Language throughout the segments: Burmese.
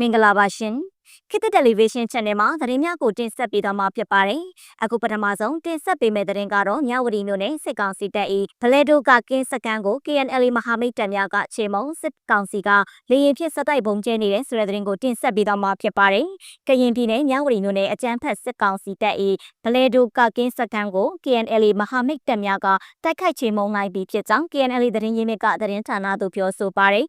မင်္ဂလာပါရှင်ခေတ်သစ်တယ်လီဗေးရှင်း channel မှာသတင်းများကိုတင်ဆက်ပေးသွားမှာဖြစ်ပါတယ်အခုပထမဆုံးတင်ဆက်ပေးမယ့်သတင်းကတော့မြဝတီမြို့နယ်စစ်ကောင်စီတပ်၏ဗလဲဒိုကကင်းစကန်ကို KNL မဟာမိတ်တပ်များကခြေမုံစစ်ကောင်စီကလေရင်ဖြစ်စတိုက်ပုံကျဲနေတဲ့ဆိုတဲ့သတင်းကိုတင်ဆက်ပေးသွားမှာဖြစ်ပါတယ်ကရင်ပြည်နယ်မြဝတီမြို့နယ်အကြမ်းဖက်စစ်ကောင်စီတပ်၏ဗလဲဒိုကကင်းစကန်ကို KNL မဟာမိတ်တပ်များကတိုက်ခိုက်ခြေမုံလိုက်ပြီးဖြစ်ကြောင်း KNL သတင်းရင်းမြစ်ကသတင်းဌာနသို့ပြောဆိုပါတယ်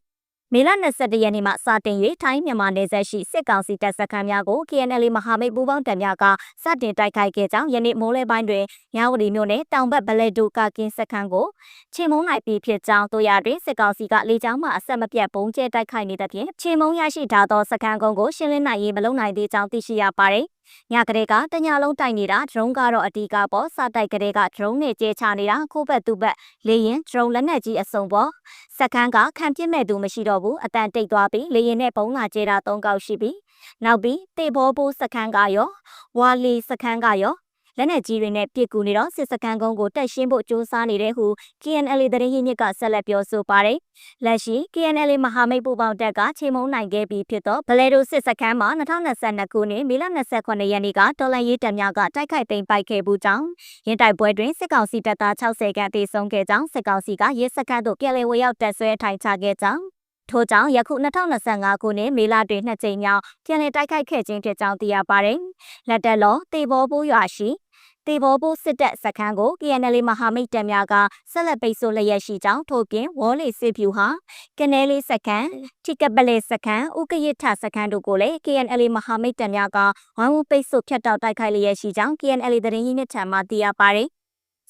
မေလ22ရက်နေ့မှစတင်၍ထိုင်းမြန်မာနယ်စပ်ရှိစစ်ကောင်စီတပ်စခန်းများကို KNL မဟာမိတ်ပူးပေါင်းတပ်များကစတင်တိုက်ခိုက်ခဲ့ကြောင်းယနေ့မိုးလယ်ပိုင်းတွင်မြဝတီမြို့နယ်တောင်ဘက်ဗလက်ဒိုကကင်းစခန်းကိုချိန်မုံနိုင်ပြီးဖြစ်ကြောင်းတို့ရတွင်စစ်ကောင်စီကလေကြောင်းမှအဆက်မပြတ်ပုံကျဲတိုက်ခိုက်နေတဲ့ဖြင့်ချိန်မုံရရှိထားသောစခန်းကုန်းကိုရှင်းလင်းနိုင်ရေးမလုပ်နိုင်သေးကြောင်းသိရှိရပါတယ် ညကလေးကတညလုံးတိုက်နေတာဒရုန်းကတော့အတီးကပေါ်စတိုက်ကလေးကဒရုန်းနဲ့ကျဲချနေတာခိုးဘက်သူ့ဘက်လေရင်ဒရုန်းလက်နက်ကြီးအစုံပေါ်စခန်းကခံပြစ်မဲ့သူမရှိတော့ဘူးအတန်တိတ်သွားပြီးလေရင်နဲ့ပုံလာကျဲတာ၃កောက်ရှိပြီးနောက်ပြီးတေဘောဘိုးစခန်းကရောဝါလီစခန်းကရော လက်နက်ကြီးတွေနဲ့ပြစ်ကူနေတော့စစ်စခန်းကုန်းကိုတက်ရှင်းဖို့စ조사နေတဲ့ဟု KNL သတင်းရင်းမြစ်ကဆက်လက်ပြောဆိုပါတယ်။လက်ရှိ KNL မဟာမိတ်ပူပေါင်းတပ်ကချိန်မုံနိုင်ခဲ့ပြီးဖြစ်တော့ဘလဲဒိုစစ်စခန်းမှာ2022ခုနှစ်မေလ28ရက်နေ့ကတော်လန်ရေးတပ်များကတိုက်ခိုက်သိမ်းပိုက်ခဲ့မှုကြောင့်ရင်တိုက်ပွဲတွင်စစ်ကောင်စီတပ်သား60ခန့်တေဆုံးခဲ့ကြောင်းစစ်ကောင်စီကရဲစခန်းသို့ပြည်လည်ဝရောက်တပ်ဆွဲထိုင်ချခဲ့ကြောင်းထို့ကြောင့်ယခု2025ခုနှစ်မေလတွင်နှစ်ကြိမ်မြောက်ပြန်လည်တိုက်ခိုက်ခဲ့ခြင်းဖြစ်ကြောင်းသိရပါတယ်။လက်တက်လောတေဘောပိုးရွာရှိ တေဘောဘိုးစစ်တပ်စခန်းကို KNL မဟာမိတ်တပ်များကဆက်လက်ပိတ်ဆို့လျက်ရှိကြောင်းထို့ပြင်ဝေါ်လီစစ်ဖြူဟာကနဲလေးစခန်းထိကပလေစခန်းဥကရစ်ထစခန်းတို့ကိုလည်း KNL မဟာမိတ်တပ်များကဝိုင်းဝန်းပိတ်ဆို့ဖျက်တောက်တိုက်ခိုက်လျက်ရှိကြောင်း KNL သတင်းရင်းမြစ်ထံမှသိရပါတယ်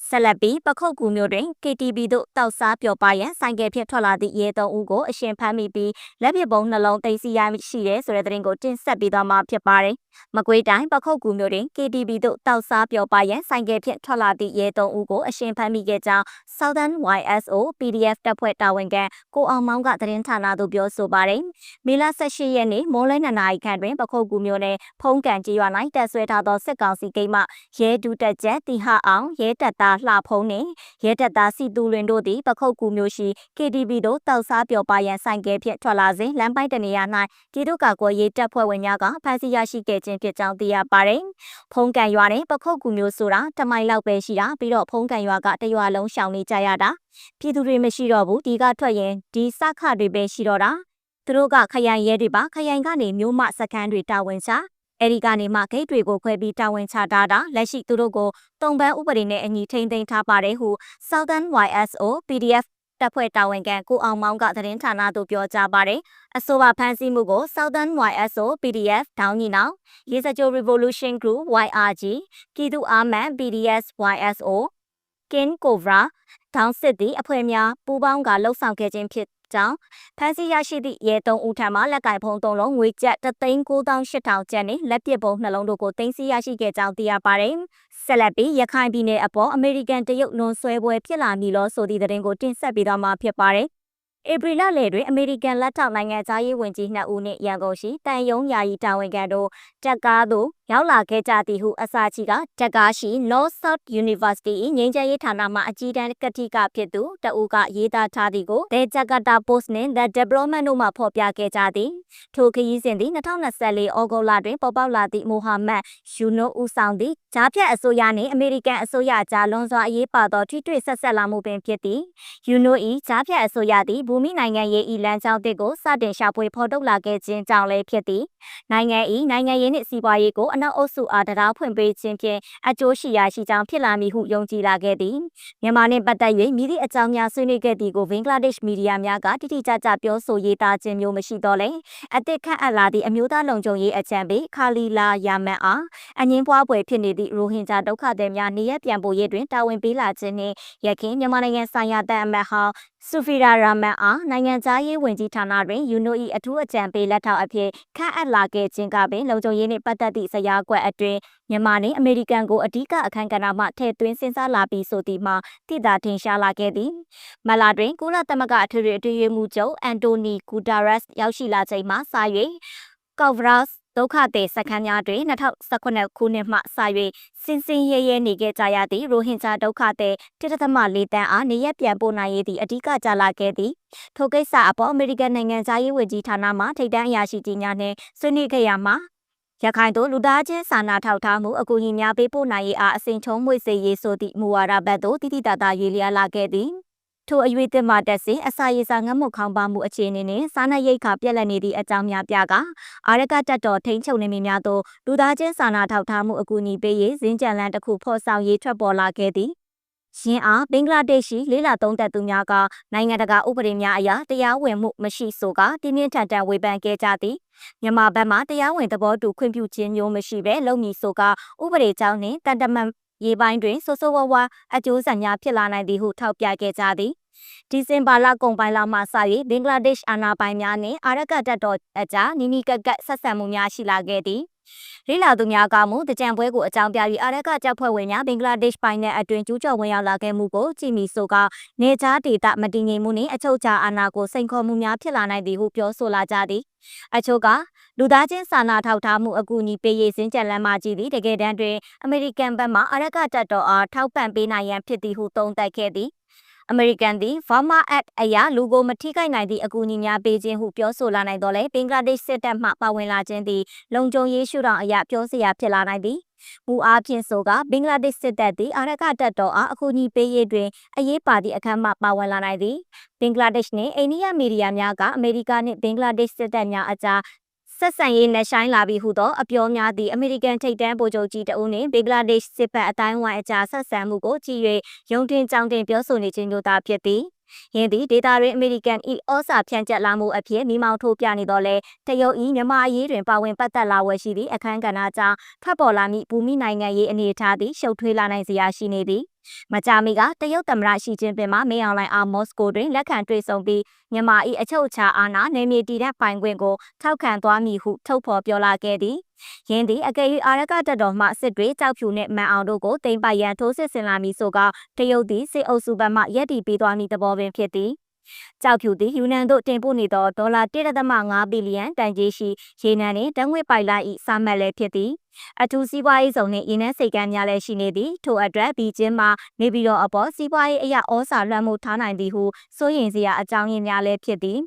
ဆက်လက်ပြီးပခုတ်ကူမျိုးတွင် KTB တို့တောက်စားပျော်ပါရန်ဆိုင်ကယ်ဖြင့်ထွက်လာသည့်ရဲသုံးဦးကိုအရှင်ဖမ်းမိပြီးလက်ပစ်ပုံးနှလုံးသိမ်းဆည်းရရှိတဲ့ဆိုတဲ့သတင်းကိုတင်ဆက်ပေးသွားမှာဖြစ်ပါတယ်။မကွေးတိုင်းပခုတ်ကူမျိုးတွင် KTB တို့တောက်စားပျော်ပါရန်ဆိုင်ကယ်ဖြင့်ထွက်လာသည့်ရဲသုံးဦးကိုအရှင်ဖမ်းမိခဲ့ကြောင်း Southern YSO PDF တပ်ဖွဲ့တာဝန်ခံကိုအောင်မောင်းကသတင်းဌာနသို့ပြောဆိုပါတယ်။မေလ18ရက်နေ့မိုးလင်း2နာရီခန့်တွင်ပခုတ်ကူမျိုးနယ်ဖုံးကန်ကြီးရွာ၌တပ်ဆွဲထားသောစစ်ကောင်စီဂိတ်မှရဲဒူးတက်ချက်တီဟာအောင်ရဲတပ်သားလှဖုံးနှင့်ရဲတပ်သားစီတူလွင်တို့သည်ပခုတ်ကူမျိုးရှိ KTV တို့တောက်စားပျော်ပါရန်ဆိုင်ကဲဖြင့်ထွက်လာစဉ်လမ်းပိုင်းတနေရာ၌ပြည်သူ့ကာကွယ်ရေးတပ်ဖွဲ့ဝင်များကဖမ်းဆီးရရှိခဲ့ခြင်းဖြစ်ကြောင်းသိရပါတယ်။ဖုံးကန်ရွာနှင့်ပခုတ်ကူမျိုးဆိုတာတမိုင်လောက်ပဲရှိတာပြီးတော့ဖုံးကန်ရွာကတရွာလုံးရှောင်နေကြရတာပြည်သူတွေမရှိတော့ဘူးဒီကထွက်ရင်ဒီစခတွေပဲရှိတော့တာသူတို့ကခရိုင်ရဲတွေပါခရိုင်ကနေမျိုးမစခန်းတွေတာဝန်ချ အဲဒီကနေမှဂိတ်တွေကိုခွဲပြီးတာဝန်ချထားတာလက်ရှိသူတို့ကိုတုံပန်းဥပဒေနဲ့အညီထိန်းသိမ်းထားပါတယ်ဟု Southern YSO PDF တပ်ဖွဲ့တာဝန်ခံကိုအောင်မောင်းကသတင်းဌာနသို့ပြောကြားပါတယ်။အဆိုပါဖမ်းဆီးမှုကို Southern YSO PDF ဒေါင်းညီနောင်ရေစကြို Revolution Group YRG ပြည်သူ့အာမန် BDS YSO Kin Cobra ဒေါင်းစစ်သည်အဖွဲ့များပူးပေါင်းကလှုပ်ဆောင်ခဲ့ခြင်းဖြစ် ကြောင်းဖမ်းဆီးရရှိသည့်ရဲသုံးဦးထံမှလက်ကင်ဖုံးသုံးလုံးငွေကျပ်398,000ကျပ်နှင့်လက်ပစ်ပုံးနှလုံးတို့ကိုတင်စီရရှိခဲ့ကြောင်းသိရပါတယ်။ဆက်လက်ပြီးရခိုင်ပြည်နယ်အပေါ်အမေရိကန်တရုတ်လွန်ဆွဲပွဲဖြစ်လာမည်လို့ဆိုသည့်သတင်းကိုတင်ဆက်ပေးသွားမှာဖြစ်ပါတယ် ဧပြီလလယ်တွင်အမေရိကန်လက်ထောက်နိုင်ငံသားရေးဝန်ကြီးနှစ်ဦးနှင့်ရန်ကုန်ရှိတန်ယုံယာယီတာဝန်ခံတို့တက်ကားသို့ရောက်လာခဲ့ကြသည်ဟုအစာချီကတက်ကားရှိ North South University ၏ငြိမ်းချမ်းရေးဌာနမှအကြီးတန်းကတိကဖြစ်သူတဦးကရေးသားထားသည်ကို The Jakarta Post နှင့် The Development တို့မှဖော်ပြခဲ့ကြသည်ထိုခရီးစဉ်သည်2024ဩဂုတ်လတွင်ပေါ်ပေါက်လာသည့်မိုဟာမက်ယူနိုဦးဆောင်သည့်ဂျားဖြတ်အစိုးရနှင့်အမေရိကန်အစိုးရကြားလွန်စွာအရေးပါသောထိတွေ့ဆက်ဆက်လာမှုပင်ဖြစ်သည်ယူနို၏ဂျားဖြတ်အစိုးရသည်ဘူမိနိုင်ငံရေးဤလမ်းကြောင်းတစ်ကိုစတင်ရှာဖွေဖော်ထုတ်လာခဲ့ခြင်းကြောင့်လည်းဖြစ်သည်နိုင်ငံ၏နိုင်ငံရေးနှင့်စီးပွားရေးကိုအနောက်အုပ်စုအားတရားဖွင့်ပေးခြင်းဖြင့်အကျိုးရှိရာရှိကြောင်းဖြစ်လာမည်ဟုယုံကြည်လာခဲ့သည်မြန်မာနှင့်ပတ်သက်၍မိသည့်အကြောင်းများဆွေးနွေးခဲ့သည်ကိုဘင်္ဂလားဒေ့ရှ်မီဒီယာများကတိတိကျကျပြောဆိုရေးသားခြင်းမျိုးမရှိတော့လဲအသစ်ခန့်အပ်လာသည့်အမျိုးသားလုံခြုံရေးအကြံပေးခါလီလာယာမန်အားအငင်းပွားပွဲဖြစ်နေသည့်ရိုဟင်ဂျာဒုက္ခသည်များနေရပြန်ပို့ရေးတွင်တာဝန်ပေးလာခြင်းနှင့်ရခိုင်မြန်မာနိုင်ငံဆိုင်ရာတန်အမတ်ဟောင်းဆူဖီရာရာမန်အားနိုင်ငံသားရေးဝန်ကြီးဌာနတွင်ယူနို၏အထူးအကြံပေးလက်ထောက်အဖြစ်ခန့်အပ်လာခဲ့ခြင်းကပင်လုံခြုံရေးနှင့်ပတ်သက်သည့်ဇယားကွက်အတွင်းမြန်မာနှင့်အမေရိကန်ကိုအဓိကအခမ်းကဏ္ဍမှထည့်သွင်းစဉ်းစားလာပြီးဆိုသည်မှာတိတာထင်ရှားလာခဲ့သည်မလာတွင်ကုလသမဂ္ဂအထွေထွေအတွင်းရေးမှူးချုပ်အန်တိုနီဂူတာရက်စ်ရောက်ရှိလာချိန်မှစ၍ကော့ဗရပ်စ် ဒုက္ခသည်စခန်းများတွင်2019ခုနှစ်မှစ၍စင်စင်ရဲရဲနေခဲ့ကြရသည့်ရိုဟင်ဂျာဒုက္ခသည်1.4တန်းအားနေရက်ပြန်ပို့နိုင်ရေးသည့်အဓိကကြလာခဲ့သည်ထိုကိစ္စအပေါ်အမေရိကန်နိုင်ငံသားရေးဝန်ကြီးဌာနမှထိပ်တန်းအရာရှိကြီးများနှင့်ဆွေးနွေးခဲ့ရမှာရခိုင်တို့လူသားချင်းစာနာထောက်ထားမှုအကူအညီများပေးပို့နိုင်ရေးအားအစဉ်ချုံးမွေစေရေးဆိုသည့်မူဝါဒဘက်သို့တိတိတသားရေးလျားလာခဲ့သည် ထိုအရွေးသစ်မှတက်စဉ်အစာရေစာငတ်မွတ်ခေါင်းပါမှုအခြေအနေနှင့်စားနပ်ရိက္ခာပြက်လက်နေသည့်အကြောင်းများပြကာအာရကတက်တော်ထိန်ချုပ်နေမိများသို့လူသားချင်းစာနာထောက်ထားမှုအကူအညီပေးရေးဇင်းကြံလန်းတစ်ခုဖော်ဆောင်ရေးထွက်ပေါ်လာခဲ့သည်ရင်းအားဘင်္ဂလားဒေ့ရှ်လေးလာသုံးသက်သူများကနိုင်ငံတကာဥပဒေများအရတရားဝင်မှုမရှိဆိုကတင်းမြင့်ထန်ထန်ဝေဖန်ခဲ့ကြသည်မြန်မာဘက်မှတရားဝင်သဘောတူခွင့်ပြုခြင်းမျိုးမရှိဘဲလုံမီဆိုကဥပဒေကြောင်းနှင့်တန်တမန် ရေပိုင်းတွင်ဆိုးဆိုးဝါးဝါအကျိုးဆက်များဖြစ်လာနိုင်သည်ဟုထောက်ပြခဲ့ကြသည် ဒီဇင်ဘာလကုန်ပိုင်းလောက်မှစ၍ဘင်္ဂလားဒေ့ရှ်အာဏာပိုင်များနှင့်အာရကတပ်တော်အကြားနီနီကက်ကက်ဆက်ဆံမှုများရှိလာခဲ့သည်လိလာသူများကမူတကြံပွဲကိုအကြောင်းပြပြီးအာရကကြောက်ဖွဲ့ဝင်များဘင်္ဂလားဒေ့ရှ်ပိုင်းနယ်အတွင်းကျူးကျော်ဝင်ရောက်လာခဲ့မှုကိုကြည်မီဆိုကနေချားဒေတာမတည်ငြိမ်မှုနှင့်အချုပ်ချာအာဏာကိုစိန်ခေါ်မှုများဖြစ်လာနိုင်သည်ဟုပြောဆိုလာကြသည်အချို့ကလူသားချင်းစာနာထောက်ထားမှုအကူအညီပေးရေးစင်ကြံလမ်းမကြီးသည်တကယ်တမ်းတွင်အမေရိကန်ဘက်မှအာရကတပ်တော်အားထောက်ပံ့ပေးနိုင်ရန်ဖြစ်သည်ဟုသုံးသပ်ခဲ့သည် အမေရိကန်သည် Burma Act အရာလူကိုမထိခိုက်နိုင်သည့်အကူအညီများပေးခြင်းဟုပြောဆိုလာနိုင်တော့လေဘင်္ဂလားဒေ့ရှ်စစ်တပ်မှပါဝင်လာခြင်းသည်လုံခြုံရေးရှုထောင့်အရာပြောစရာဖြစ်လာနိုင်သည်မူအားဖြင့်ဆိုကဘင်္ဂလားဒေ့ရှ်စစ်တပ်သည်အာရကတပ်တော်အားအကူအညီပေးရေးတွင်အရေးပါသည့်အခမ်းမှပါဝင်လာနိုင်သည်ဘင်္ဂလားဒေ့ရှ်နှင့်အိန္ဒိယမီဒီယာများကအမေရိကနှင့်ဘင်္ဂလားဒေ့ရှ်စစ်တပ်များအကြား ဆက်ဆံရေးနဲ့ဆိုင်လာပြီးဟုသောအပြောများသည့်အမေရိကန်ထိပ်တန်းဗိုလ်ချုပ်ကြီးတအုပ်နှင့်ဘင်္ဂလားဒေ့ရှ်စစ်ဘက်အတိုင်းဝိုင်းအကြားဆက်ဆံမှုကိုကြည့်၍ရုံတင်ကြောင်တင်ပြောဆိုနေခြင်းတို့သာဖြစ်သည်။ ယင်းသည်ဒေတာတွင်အမေရိကန်ဤဩစာဖြန့်ကျက်လာမှုအဖြစ်မိမောင်းထိုးပြနေတော့လဲတရုတ်ဤမြန်မာအရေးတွင်ပါဝင်ပတ်သက်လာဝယ်ရှိသည့်အခမ်းကဏ္ဍကြောင့်ဖတ်ပေါ်လာမည့်ဘူမိနိုင်ငံရေးအနေအထားသည်ရှုပ်ထွေးလာနိုင်စရာရှိနေသည်။မကြာမီကတရုတ်သမ္မတရှီကျင်းပင်မှမင်းအောင်လှိုင်အားမော်စကိုတွင်လက်ခံတွေ့ဆုံပြီးမြန်မာ၏အချုပ်အခြာအာဏာနယ်မြေတည်တဲ့ပိုင်ခွင့်ကိုထောက်ခံသွားမည်ဟုထုတ်ဖော်ပြောလာခဲ့သည်။ ယင်းသည်အကယ်၍အာရကတပ်တော်မှစစ်တွေကြောက်ဖြူနှင့်မန်အောင်တို့ကိုတင်ပိုက်ရန်ထိုးစစ်ဆင်လာမည်ဆိုကတရုတ်သည်စစ်အုပ်စုဘက်မှရက်တီပေးသွားမည်သဘောပင်ဖြစ်သည်။ ကြောက်ဖြူသည်ယူနန်တို့တင်ပို့နေသောဒေါ်လာ1.5ဘီလီယံတန်ကြေးရှိရေနံနှင့်တံငွေပိုက်လိုင်း၏စာမှတ်လည်းဖြစ်သည်အထူးစီးပွားရေးဆောင်နှင့်ရင်းနှန်းစိတ်ကမ်းများလည်းရှိနေသည်ထို့အတွက်ဘီကျင်းမှာနေပြီးတော့အပေါ်စီးပွားရေးအရာဩစာလွှမ်းမိုးထားနိုင်သည်ဟုစိုးရိမ်စရာအကြောင်းရင်းများလည်းဖြစ်သည်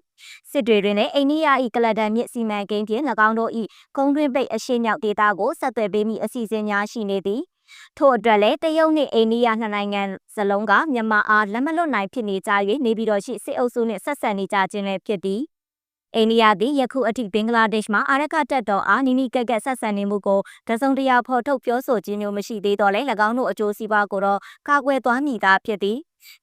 စစ်တွေတွင်လည်းအိန္ဒိယ၏ကလဒန်မြစ်စီမံကိန်းဖြင့်၎င်းတို့၏ကုန်းတွင်းပိတ်အရှိမြောက်ဒေသကိုဆက်သွယ်ပေးမိအစီအစဉ်များရှိနေသည် ထို့အတွက်လည်းတရုတ်နှင့်အိန္ဒိယနှစ်နိုင်ငံစလုံးကမြန်မာအားလက်မလွတ်နိုင်ဖြစ်နေကြ၍နေပြည်တော်ရှိစစ်အုပ်စုနှင့်ဆက်ဆံနေကြခြင်းလည်းဖြစ်သည်အိန္ဒိယသည်ယခုအထိဘင်္ဂလားဒေ့ရှ်မှာအာရကတပ်တော်အားနီနီကက်ကက်ဆက်ဆံနေမှုကိုတစုံတရာဖော်ထုတ်ပြောဆိုခြင်းမျိုးမရှိသေးတော့လဲ၎င်းတို့အကျိုးစီးပွားကိုတော့ကာကွယ်သွားမည်သာဖြစ်သည်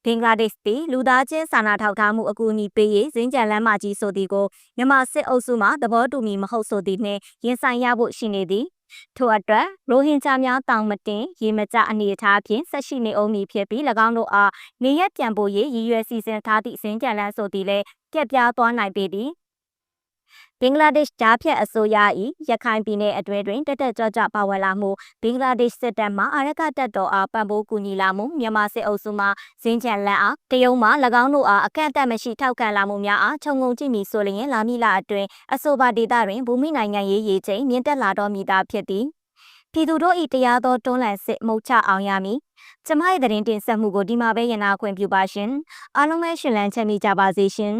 ဘင်္ဂလားဒေ့ရှ်သည်လူသားချင်းစာနာထောက်ထားမှုအကူအညီပေးရေးဇင်းကြံလမ်းမကြီးဆိုသည်ကိုမြန်မာစစ်အုပ်စုမှသဘောတူမီမဟုတ်ဆိုသည်နှင့်ရင်ဆိုင်ရဖို့ရှိနေသည်ထို့အတွက်ရိုဟင်ဂျာများတောင်မတင်ရေမကြအနေအထားဖြင့်ဆက်ရှိနေအောင်မည်ဖြစ်ပြီး၎င်းတို့အားနေရက်ပြန်ပို့ရေးရည်ရွယ်စီစဉ်ထားသည့်အစဉ်ကြံလန်းဆိုသည်လည်းပြက်ပြားသွားနိုင်ပေသည် ဘင်္ဂလားဒေ့ရှ်ကြားဖြတ်အစိုးရ၏ရခိုင်ပြည်နယ်အတွင်းတွင်တက်တက်ကြွကြွပါဝင်လာမှုဘင်္ဂလားဒေ့ရှ်စစ်တပ်မှအာရကတပ်တော်အားပံ့ပိုးကူညီလာမှုမြန်မာစစ်အုပ်စုမှဇင်းချန်လန်အားတရုံမှ၎င်းတို့အားအကန့်အသတ်မရှိထောက်ခံလာမှုများအားခြုံငုံကြည့်မည်ဆိုလျင်လာမည်လာအတွင်းအဆိုပါဒေသတွင်ဘူမိနိုင်ငံရေးရေးချိန်မြင့်တက်လာတော်မူတာဖြစ်သည်ပြည်သူတို့၏တရားသောတွန်းလှန်စစ်မှုချအောင်ရမည်ကျမရဲ့သတင်းတင်ဆက်မှုကိုဒီမှာပဲရနာခွင့်ပြုပါရှင်အားလုံးပဲရှင်လန်းချမ်းမြေ့ကြပါစေရှင်